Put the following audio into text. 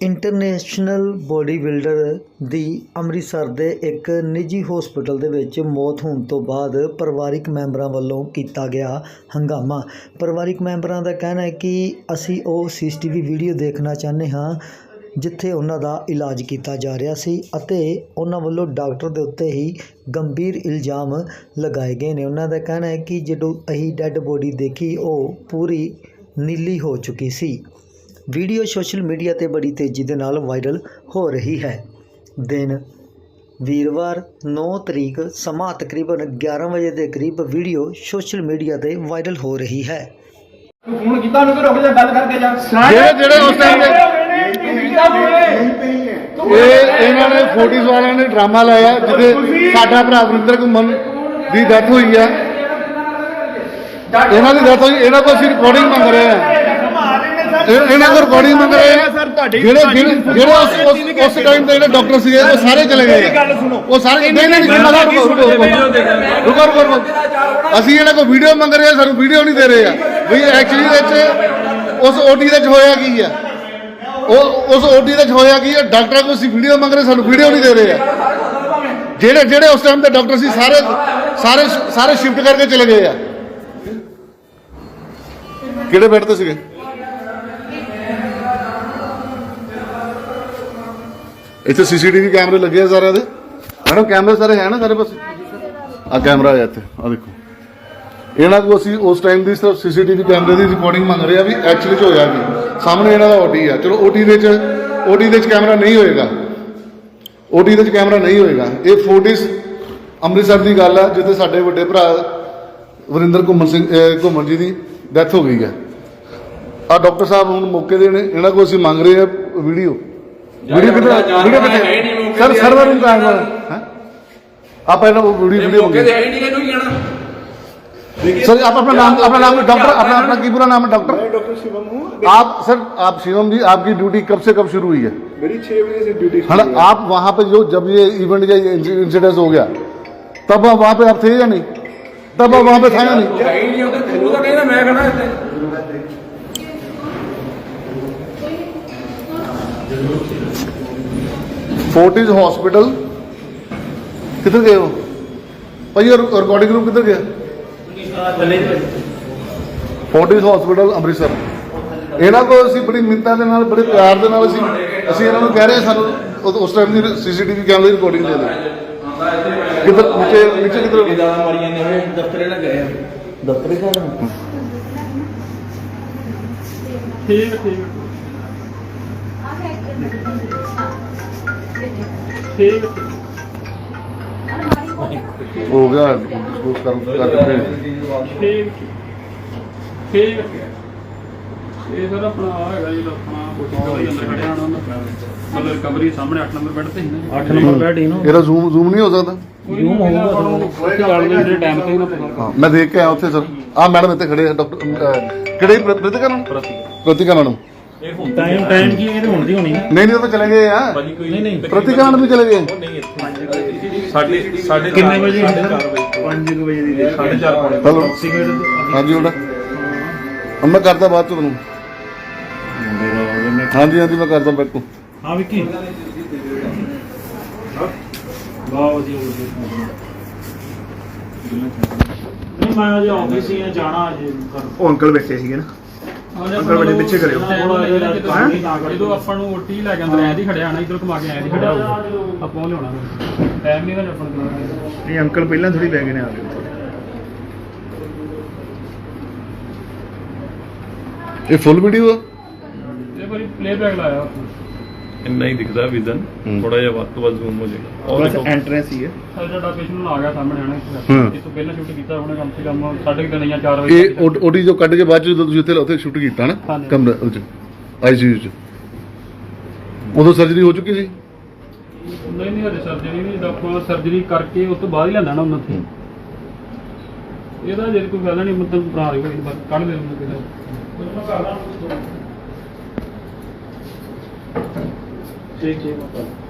International body builder ਦੀ ਅੰਮ੍ਰਿਤਸਰ ਦੇ ਇੱਕ ਨਿੱਜੀ ਹਸਪਤਾਲ ਦੇ ਵਿੱਚ ਮੌਤ ਹੋਣ ਤੋਂ ਬਾਅਦ ਪਰਿਵਾਰਿਕ ਮੈਂਬਰਾਂ ਵੱਲੋਂ ਕੀਤਾ ਗਿਆ ਹੰਗਾਮਾ। ਪਰਿਵਾਰਿਕ ਮੈਂਬਰਾਂ ਦਾ ਕਹਿਣਾ ਹੈ ਕਿ ਅਸੀਂ ਉਹ ਸੀਸੀਟੀਵੀ ਵੀਡੀਓ ਦੇਖਣਾ ਚਾਹੁੰਦੇ ਹਾਂ, ਜਿੱਥੇ ਉਹਨਾਂ ਦਾ ਇਲਾਜ ਕੀਤਾ ਜਾ ਰਿਹਾ ਸੀ ਅਤੇ ਉਹਨਾਂ ਵੱਲੋਂ ਡਾਕਟਰ ਦੇ ਉੱਤੇ ਹੀ ਗੰਭੀਰ ਇਲਜ਼ਾਮ ਲਗਾਏ ਗਏ ਨੇ। ਉਹਨਾਂ ਦਾ ਕਹਿਣਾ ਹੈ ਕਿ ਜਦੋਂ ਅਸੀਂ ਡੈੱਡ ਬੋਡੀ ਦੇਖੀ, ਉਹ ਪੂਰੀ ਨੀਲੀ ਹੋ ਚੁੱਕੀ ਸੀ। ਵੀਡੀਓ ਸੋਸ਼ਲ ਮੀਡੀਆ ਤੇ ਬੜੀ ਤੇਜ਼ੀ ਦੇ ਨਾਲ ਵਾਇਰਲ ਹੋ ਰਹੀ ਹੈ। ਦਿਨ ਵੀਰਵਾਰ 9 ਤਰੀਕ ਸਮਾਂ ਤਕਰੀਬਨ 11 ਵਜੇ ਦੇ ਕਰੀਬ ਵੀਡੀਓ ਸੋਸ਼ਲ ਮੀਡੀਆ ਤੇ ਵਾਇਰਲ ਹੋ ਰਹੀ ਹੈ। ਤੂੰ ਫੋਨ ਕੀਤਾ ਉਹਨੂੰ ਕਿ ਰੁਕ ਜਾ ਗੱਲ ਕਰਕੇ ਜਾ। ਜਿਹੜੇ ਜਿਹੜੇ ਉਸ ਟਾਈਮ ਦੇ ਤੂੰ ਕੀਤਾ ਫੋਨ ਇਹ ਇਹਨਾਂ ਨੇ ਫੋਟੀਜ਼ ਵਾਲਿਆਂ ਨੇ ਡਰਾਮਾ ਲਾਇਆ ਜਿੱਥੇ ਸਾਡਾ ਭਰਾ ਵਰਿੰਦਰ ਘੁੰਮਣ ਦੀ ਡੈਥ ਹੋਈ ਹੈ। ਇਹਨਾਂ ਦੀ ਡੈਥ ਹੋਈ ਇਹਨਾਂ ਕੋਲ ਅਸੀਂ ਰਿਕਾਰਡਿੰਗ ਮੰਗ ਰਹੇ ਆ ਇਹ- ਇਹਨਾਂ ਕੋਲ ਰਿਕਾਰਡਿੰਗ ਮੰਗ ਰਹੇ ਆ। ਸਰ ਤੁਹਾਡੀ ਜਿਹੜੇ ਜਿਹੜੇ ਜਿਹੜੇ ਉਸ- ਉਸ- ਉਸ ਟਾਈਮ ਤੇ ਜਿਹੜੇ ਡਾਕਟਰ ਸੀਗੇ ਉਹ ਸਾਰੇ ਚਲੇ ਗਏ ਗੱਲ ਸੁਣੋ। ਉਹ ਸਾਰੇ ਨਹੀਂ ਨਹੀਂ ਨਹੀਂ ਮਜ਼ਾ ਰੁਕੋ ਰੁਕੋ ਰੁਕੋ। ਰੁਕੋ ਰੁਕੋ ਰੁਕੋ। ਅਸੀਂ ਇਹਨਾਂ ਕੋਲ ਵੀਡੀਓ ਮੰਗ ਰਹੇ ਆ ਸਾਨੂੰ ਵੀਡੀਓ ਨਹੀਂ ਦੇ ਰਹੇ ਆ। ਵੀ ਐਕਚੁਅਲੀ ਵਿੱਚ ਉਸ ਓਟੀ ਦੇ ਵਿੱਚ ਹੋਇਆ ਕੀ ਆ? ਉਹ ਉਸ ਓਟੀ ਦੇ ਵਿੱਚ ਹੋਇਆ ਕੀ ਆ? ਡਾਕਟਰਾਂ ਕੋਲ ਅਸੀਂ ਵੀਡੀਓ ਮੰਗ ਰਹੇ ਸਾਨੂੰ ਵੀਡੀਓ ਨਹੀਂ ਦੇ ਰਹੇ ਆ। ਜਿਹੜੇ ਜਿਹੜੇ ਉਸ ਟਾਈਮ ਤੇ ਡਾਕਟਰ ਸੀ ਸਾਰੇ ਸਾਰੇ ਸਾਰੇ ਸ਼ਿਫਟ ਕਰਕੇ ਚਲੇ ਗਏ ਆ। ਕਿਹੜੇ ਬੈੱਡ ਤੇ ਸੀਗੇ? ਇੱਥੇ ਸੀਸੀਟੀਵੀ ਕੈਮਰੇ ਲੱਗੇ ਆ ਸਾਰਿਆਂ ਦੇ। ਮੈਡਮ, ਕੈਮਰੇ ਸਾਰੇ ਹੈ ਨਾ ਸਾਰੇ ਪਾਸੇ? ਆ ਕੈਮਰਾ ਆ ਇੱਥੇ ਆ ਦੇਖੋ। ਇਹਨਾਂ ਕੋਲ ਅਸੀਂ ਉਸ ਟਾਈਮ ਦੀ ਸਿਰਫ ਸੀਸੀਟੀਵੀ ਕੈਮਰੇ ਦੀ ਰਿਕਾਰਡਿੰਗ ਮੰਗ ਰਹੇ ਆ ਵੀ ਐਕਚੁਅਲੀ ਚ ਹੋਇਆ ਕੀ। ਸਾਹਮਣੇ ਇਹਨਾਂ ਦਾ ਓਟੀ ਆ। ਚਲੋ ਓਟੀ ਦੇ ਚ ਓਟੀ ਦੇ ਚ ਕੈਮਰਾ ਨਹੀਂ ਹੋਏਗਾ। ਓਟੀ ਦੇ ਚ ਕੈਮਰਾ ਨਹੀਂ ਹੋਏਗਾ। ਇਹ ਫੋਟਿਸ ਅੰਮ੍ਰਿਤਸਰ ਦੀ ਗੱਲ ਆ, ਜਿੱਥੇ ਸਾਡੇ ਵੱਡੇ ਭਰਾ ਵਰਿੰਦਰ ਘੁੰਮਣ ਸਿੰਘ ਘੁੰਮਣ ਜੀ ਦੀ ਡੈਥ ਹੋ ਗਈ ਹੈ ਆ ਡਾਕਟਰ ਸਾਹਿਬ ਹੁਣ ਮੌਕੇ ਦੇ ਨੇ। ਇਹਨਾਂ ਕੋਲ ਅਸੀਂ ਮੰਗ ਰਹੇ ਆ ਵੀਡੀਓ वीडियो कितना सर सर्वर है आप वो वीडियो वीडियो सर आप अपना नाम अपना नाम डॉक्टर अपना अपना की पूरा नाम है डॉक्टर मैं डॉक्टर शिवम हूँ आप सर आप शिवम जी आपकी ड्यूटी कब से कब शुरू हुई है मेरी छह बजे से ड्यूटी हाँ आप वहाँ पे जो जब ये इवेंट या इंसिडेंस हो गया तब आप वहाँ पे आप थे या नहीं तब आप वहाँ पे था या नहीं ਫੋਰਟਿਸ ਹਸਪੀਟਲ ਕਿੱਧਰ ਗਏ ਹੋ ਭਾਈ ਰਿਕਾਰਡਿੰਗ ਰੂਮ ਕਿੱਧਰ ਗਿਆ? Fortis hospital Amritsar. ਇਹਨਾਂ ਕੋਲ ਅਸੀਂ ਬੜੀ ਮਿੰਤਾਂ ਦੇ ਨਾਲ ਬੜੇ ਪਿਆਰ ਦੇ ਨਾਲ ਅਸੀਂ ਅਸੀਂ ਇਹਨਾਂ ਨੂੰ ਕਹਿ ਰਹੇ ਸਾਨੂੰ ਉਸ ਟਾਈਮ ਦੀ ਸੀਸੀਟੀਵੀ ਕੈਮਰੇ ਦੀ ਰਿਕਾਰਡਿੰਗ ਦੇ ਦੇ ਕਿੱਧਰ ਨੀਚੇ ਨੀਚੇ ਕਿੱਧਰ ਜ਼ਿਆਦਾ ਮਾਰੀਆਂ ਨੇ ਦਫ਼ਤਰੇ ਨਾ ਗਏ ਦਫ਼ਤਰੇ ਕਾ ਠੀਕ ਠੀਕ ਹੋ ਗਿਆ ਡਿਸਕਸ ਕਰ ਕਰਕੇ ਠੀਕ ਠੀਕ ਇਹ ਸਰ ਆਪਣਾ ਹੈਗਾ ਜੀ ਆਪਣਾ ਕੋਟੀ ਦੇ ਅੰਦਰ ਖੜਿਆ ਹੋਣਾ ਮਤਲਬ ਰਿਕਵਰੀ ਸਾਹਮਣੇ 8 ਨੰਬਰ ਬੈੱਡ ਤੇ ਸੀ ਨਾ 8 ਨੰਬਰ ਬੈੱਡ ਹੀ ਨਾ। ਇਹਦਾ ਜ਼ੂਮ ਜ਼ੂਮ ਨਹੀਂ ਹੋ ਸਕਦਾ? ਜ਼ੂਮ ਹੋਊਗਾ ਗੱਲ ਦੇ ਜਿਹੜੇ ਟਾਈਮ ਤੇ ਹੀ ਨਾ ਪਤਾ। ਹਾਂ ਮੈਂ ਦੇਖ ਕੇ ਆਇਆ ਉੱਥੇ ਸਰ। ਆ ਮੈਡਮ ਇੱਥੇ ਖੜੇ ਡਾਕਟਰ ਕਿਹੜੇ madam. Pratika madam time time ਕੀ ਇਹਦੇ ਹੁਣ ਦੀ ਹੋਣੀ ਨਹੀਂ ਨਹੀਂ ਉਹ ਤਾਂ ਚਲੇ ਗਏ ਆ। ਨਹੀਂ ਨਹੀਂ। ਵੀ ਚਲੇ ਗਏ। ਸਾਡੇ ਸਾਡੇ ਕਿੰਨੇ ਵਜੇ 5 ਵਜੇ ਦੀ ਦੇ 4:30 ਪੌਣੇ ਹੈਲੋ। ਹਾਂਜੀ ਉਹਦਾ। ਮੈਂ ਕਰਦਾ ਬਾਅਦ ਚ ਤੁਹਾਨੂੰ। ਹਾਂਜੀ ਹਾਂਜੀ ਮੈਂ ਕਰਦਾ ਬੈਠੋ ਹਾਂ ਵਿੱਕੀ। ਵਧੀਆ ਵਧੀਆ। ਨਹੀਂ ਮੈਂ ਅਜੇ ਆਫਿਸ ਹੀ ਆ ਜਾਣਾ ਅਜੇ ਕਰ ਉਹ ਅੰਕਲ ਬੈਠੇ ਸੀਗੇ ਨਾ। ਅੰਕਲ ਵੱਡੇ ਪਿੱਛੇ ਕਰਿਓ। ਜਦੋਂ ਆਪਾਂ ਨੂੰ ਓਟੀ ਲੈ ਕੇ ਅੰਦਰ ਐਂ ਦੀ ਖੜਿਆ ਆਣਾ ਇਧਰ ਘੁਮਾ ਕੇ ਐਂ ਦੀ ਖੜਿਆ ਹੋਊਗਾ। ਆਪਾਂ ਉਹ ਲਿਆਉਣਾ। ਟਾਈਮ ਨਹੀਂ ਹੈਗਾ ਆਪਾਂ ਨੂੰ ਨਹੀਂ ਅੰਕਲ ਪਹਿਲਾਂ ਥੋੜੀ ਬੈ ਗਏ ਨੇ ਆ ਗਏ। ਇਹ ਫੁੱਲ ਵੀਡੀਓ ਆ? ਇਹ ਵਾਰੀ ਪਲੇਬੈਕ ਲਾਇਆ। ਆਪਾਂ ਇੰਨਾ ਹੀ ਦਿਖਦਾ ਵਿਜ਼ਨ ਥੋੜਾ ਜਿਹਾ ਵੱਧ ਤੋਂ ਵੱਧ ਜ਼ੂਮ ਹੋ ਜਾਏਗਾ ਔਰ ਐਂਟਰੈਂਸ ਹੀ ਹੈ। ਸਾਡਾ ਪੇਸ਼ੈਂਟ ਆ ਗਿਆ ਸਾਹਮਣੇ ਆਣਾ ਹਾਂ। ਇਸ ਤੋਂ ਪਹਿਲਾਂ ਸ਼ੂਟ ਕੀਤਾ ਉਹਨੇ ਕਮ ਸੇ ਕਮ ਸਾਢੇ ਕੁ ਤਿੰਨ ਜਾਂ 4 ਵਜੇ ਇਹ ਓਟੀ ਜੋ ਕੱਢ ਕੇ ਬਾਅਦ ਚ ਜਦੋਂ ਤੁਸੀਂ ਉੱਥੇ ਉੱਥੇ ਸ਼ੂਟ ਕੀਤਾ ਨਾ। ਕਮਰੇ ਵਿੱਚ ਆਈਸੀਯੂ ਚ। ਉਦੋਂ ਸਰਜਰੀ ਹੋ ਚੁੱਕੀ ਸੀ? ਨਹੀਂ ਨਹੀਂ ਹਜੇ ਸਰਜਰੀ ਨਹੀਂ ਡਾਕਟਰ ਸਰਜਰੀ ਕਰਕੇ ਉਸ ਤੋਂ ਬਾਅਦ ਹੀ ਲੈਂਦਾ ਨਾ ਉਹਨਾਂ ਤੇ ਇਹਦਾ ਜੇ ਕੋਈ ਫਾਇਦਾ ਨਹੀਂ ਮਤਲਬ ਬਣਾ ਰਹੀ ਕੋਈ ਬਸ ਕੱਢ ਦੇ ਉਹਨੂੰ ਕਿਹਦਾ ਠੀਕ ਠੀਕ